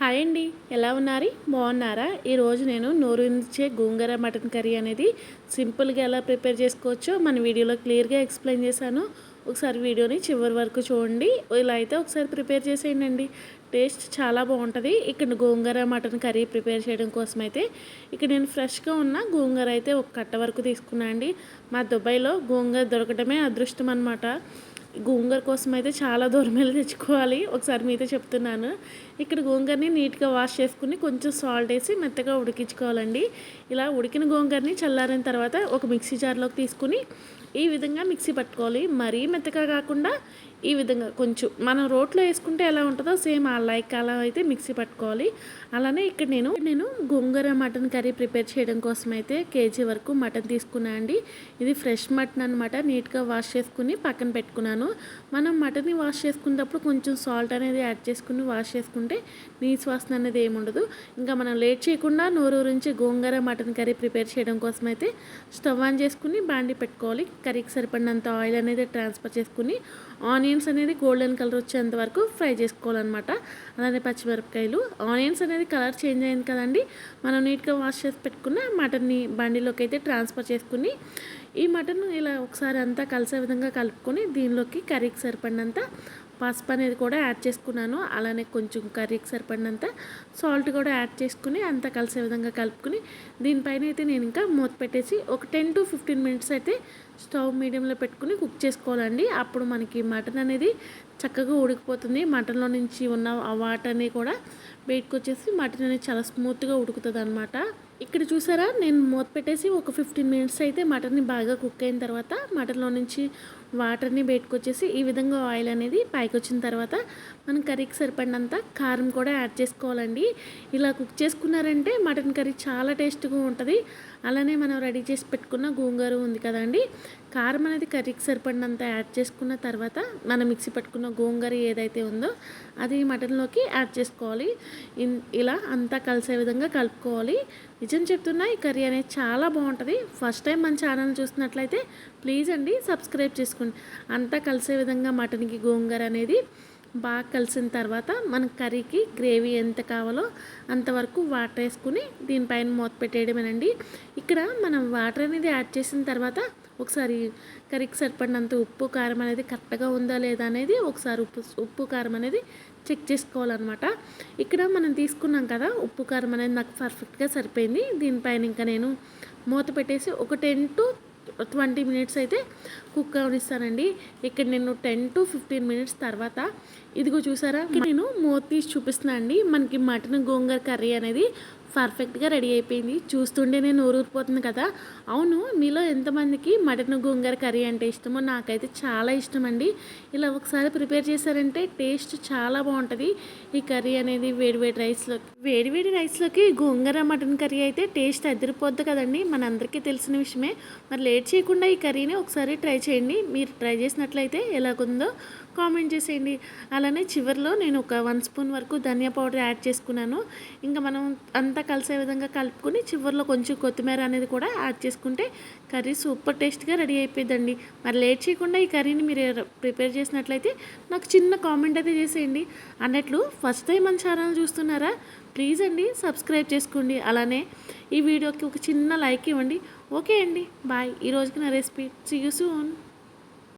Hi అండి ఎలా ఉన్నారు? బాగున్నారా? ఈరోజు నేను నోరుంచే గోంగూర మటన్ కర్రీ అనేది సింపుల్గా ఎలా ప్రిపేర్ చేసుకోవచ్చో మన వీడియోలో క్లియర్గా ఎక్స్ప్లెయిన్ చేశాను. ఒకసారి వీడియోని చివరి వరకు చూడండి. ఇలా అయితే ఒకసారి ప్రిపేర్ చేసేయండి టేస్ట్ చాలా బాగుంటుంది. ఇక్కడ గోంగూర మటన్ కర్రీ ప్రిపేర్ చేయడం కోసం అయితే ఇక్కడ నేను ఫ్రెష్గా ఉన్న గోంగూర అయితే ఒక కట్ట వరకు తీసుకున్నా అండి మా దుబాయ్లో గోంగూర దొరకడమే అదృష్టం అనమాట గోంగూర కోసం అయితే చాలా దూరం వెళ్ళి తెచ్చుకోవాలి. ఒకసారి మీతో చెప్తున్నాను. ఇక్కడ గోంగూరని నీట్గా వాష్ చేసుకుని కొంచెం సాల్ట్ వేసి మెత్తగా ఉడికించుకోవాలండి. ఇలా ఉడికిన గోంగూరని చల్లారిన తర్వాత ఒక మిక్సీ జార్లోకి తీసుకుని ఈ విధంగా మిక్సీ పట్టుకోవాలి. మరీ మెత్తగా కాకుండా ఈ విధంగా కొంచెం మనం రోట్లో వేసుకుంటే ఎలా ఉంటుందో సేమ్ ఆ లైక్ అలా అయితే మిక్సీ పట్టుకోవాలి. అలానే ఇక్కడ నేను నేను గోంగూర మటన్ కర్రీ ప్రిపేర్ చేయడం కోసం అయితే కేజీ వరకు మటన్ తీసుకున్నా అండి. ఇది ఫ్రెష్ మటన్ అనమాట నీట్గా వాష్ చేసుకుని పక్కన పెట్టుకున్నాను. మనం మటన్ని వాష్ చేసుకునేటప్పుడు కొంచెం సాల్ట్ అనేది యాడ్ చేసుకుని వాష్ చేసుకుంటే నీచు వాసన అనేది ఏముండదు ఇంకా మనం లేట్ చేయకుండా నోరు నుంచి గోంగూర మటన్ కర్రీ ప్రిపేర్ చేయడం కోసం అయితే స్టవ్ ఆన్ చేసుకుని బాండి పెట్టుకోవాలి. కర్రీకి సరిపడినంత ఆయిల్ అనేది ట్రాన్స్ఫర్ చేసుకుని ఆనియన్ ఆనియన్స్ అనేది గోల్డెన్ కలర్ వచ్చేంత వరకు ఫ్రై చేసుకోవాలన్నమాట. అలానే పచ్చిమిరపకాయలు. ఆనియన్స్ అనేది కలర్ చేంజ్ అయింది కదండి. మనం నీట్గా వాష్ చేసి పెట్టుకున్న మటన్ని బండిలోకి అయితే ట్రాన్స్ఫర్ చేసుకుని ఈ మటన్ ఇలా ఒకసారి అంతా కలిసే విధంగా కలుపుకొని దీనిలోకి కర్రీకి సరిపడినంత పసుపు అనేది కూడా యాడ్ చేసుకున్నాను. అలానే కొంచెం కర్రీకి సరిపడినంత సాల్ట్ కూడా యాడ్ చేసుకుని అంతా కలిసే విధంగా కలుపుకుని దీనిపైన అయితే నేను ఇంకా మూత పెట్టేసి ఒక టెన్ టు ఫిఫ్టీన్ మినిట్స్ అయితే స్టవ్ మీడియంలో పెట్టుకుని కుక్ చేసుకోవాలండి. అప్పుడు మనకి మటన్ అనేది చక్కగా ఉడికిపోతుంది. మటన్లో నుంచి ఉన్న ఆ వాటర్ని కూడా బయటకు వచ్చేసి మటన్ అనేది చాలా స్మూత్గా ఉడుకుతుంది అనమాట ఇక్కడ చూసారా? నేను మూత పెట్టేసి ఒక ఫిఫ్టీన్ మినిట్స్ అయితే మటన్ని బాగా కుక్ అయిన తర్వాత మటన్లో నుంచి వాటర్ని బయటకు ఈ విధంగా ఆయిల్ అనేది పైకి వచ్చిన తర్వాత మనం కర్రీకి సరిపడినంత కారం కూడా యాడ్ చేసుకోవాలండి. ఇలా కుక్ చేసుకున్నారంటే మటన్ కర్రీ చాలా టేస్ట్గా ఉంటుంది. అలానే మనం రెడీ చేసి పెట్టుకున్న గోంగూర ఉంది కదండి. కారం అనేది కర్రీకి సరిపడినంత యాడ్ చేసుకున్న తర్వాత మనం మిక్సీ పట్టుకున్న గోంగూర ఏదైతే ఉందో అది మటన్లోకి యాడ్ చేసుకోవాలి. ఇలా అంతా కలిసే విధంగా కలుపుకోవాలి. నిజం చెప్తున్నా ఈ కర్రీ అనేది చాలా బాగుంటుంది. ఫస్ట్ టైం మన ఛానల్ చూస్తున్నట్లయితే ప్లీజ్ అండి సబ్స్క్రైబ్ చేసుకోండి అంతా కలిసే విధంగా మటన్కి గోంగూర అనేది బాగా కలిసిన తర్వాత మన కర్రీకి గ్రేవీ ఎంత కావాలో అంతవరకు వాటర్ వేసుకుని దీనిపైన మూత పెట్టేయడమేనండి. ఇక్కడ మనం వాటర్ అనేది యాడ్ చేసిన తర్వాత ఒకసారి కర్రీకి సరిపడినంత ఉప్పు కారం అనేది కరెక్ట్గా ఉందా లేదా అనేది ఒకసారి ఉప్పు ఉప్పు కారం అనేది చెక్ చేసుకోవాలన్నమాట. ఇక్కడ మనం తీసుకున్నాం కదా ఉప్పు కారం అనేది నాకు పర్ఫెక్ట్గా సరిపోయింది. దీనిపైన ఇంకా నేను మూత పెట్టేసి ఒక టెన్ టు ట్వంటీ మినిట్స్ అయితే కుక్ అవనిస్తానండి. ఇక్కడ నేను టెన్ టు ఫిఫ్టీన్ మినిట్స్ తర్వాత ఇదిగో చూసారా? నేను మూత తీసి చూపిస్తున్నా అండి. మనకి మటన్ గోంగూర కర్రీ అనేది పర్ఫెక్ట్గా రెడీ అయిపోయింది. చూస్తుంటే నేను ఊరిపోతుంది కదా. అవును మీలో ఎంతమందికి మటన్ గోంగూర కర్రీ అంటే ఇష్టమో నాకైతే చాలా ఇష్టం అండి ఇలా ఒకసారి ప్రిపేర్ చేశారంటే టేస్ట్ చాలా బాగుంటుంది. ఈ కర్రీ అనేది వేడివేడి రైస్లో వేడివేడి రైస్లోకి గోంగూర మటన్ కర్రీ అయితే టేస్ట్ అదిరిపోద్ది కదండి. మనందరికీ తెలిసిన విషయమే. మరి లేట్ చేయకుండా ఈ కర్రీని ఒకసారి ట్రై చేయండి. మీరు ట్రై చేసినట్లయితే ఎలాగుందో కామెంట్ చేసేయండి. అలానే చివరిలో నేను ఒక వన్ స్పూన్ వరకు ధనియా పౌడర్ యాడ్ చేసుకున్నాను. ఇంకా మనం అంత అంతా కలిసే విధంగా కలుపుకొని చివరిలో కొంచెం కొత్తిమీర అనేది కూడా యాడ్ చేసుకుంటే కర్రీ సూపర్ టేస్ట్గా రెడీ అయిపోయిందండి మరి లేట్ చేయకుండా ఈ కర్రీని మీరు ప్రిపేర్ చేసినట్లయితే నాకు చిన్న కామెంట్ అయితే చేసేయండి. అన్నట్లు ఫస్ట్ టైం మన ఛానల్ చూస్తున్నారా? ప్లీజ్ అండి సబ్స్క్రైబ్ చేసుకోండి. అలానే ఈ వీడియోకి ఒక చిన్న లైక్ ఇవ్వండి. ఓకే అండి. బాయ్. ఈ రోజుకి నా రెసిపీ. See you soon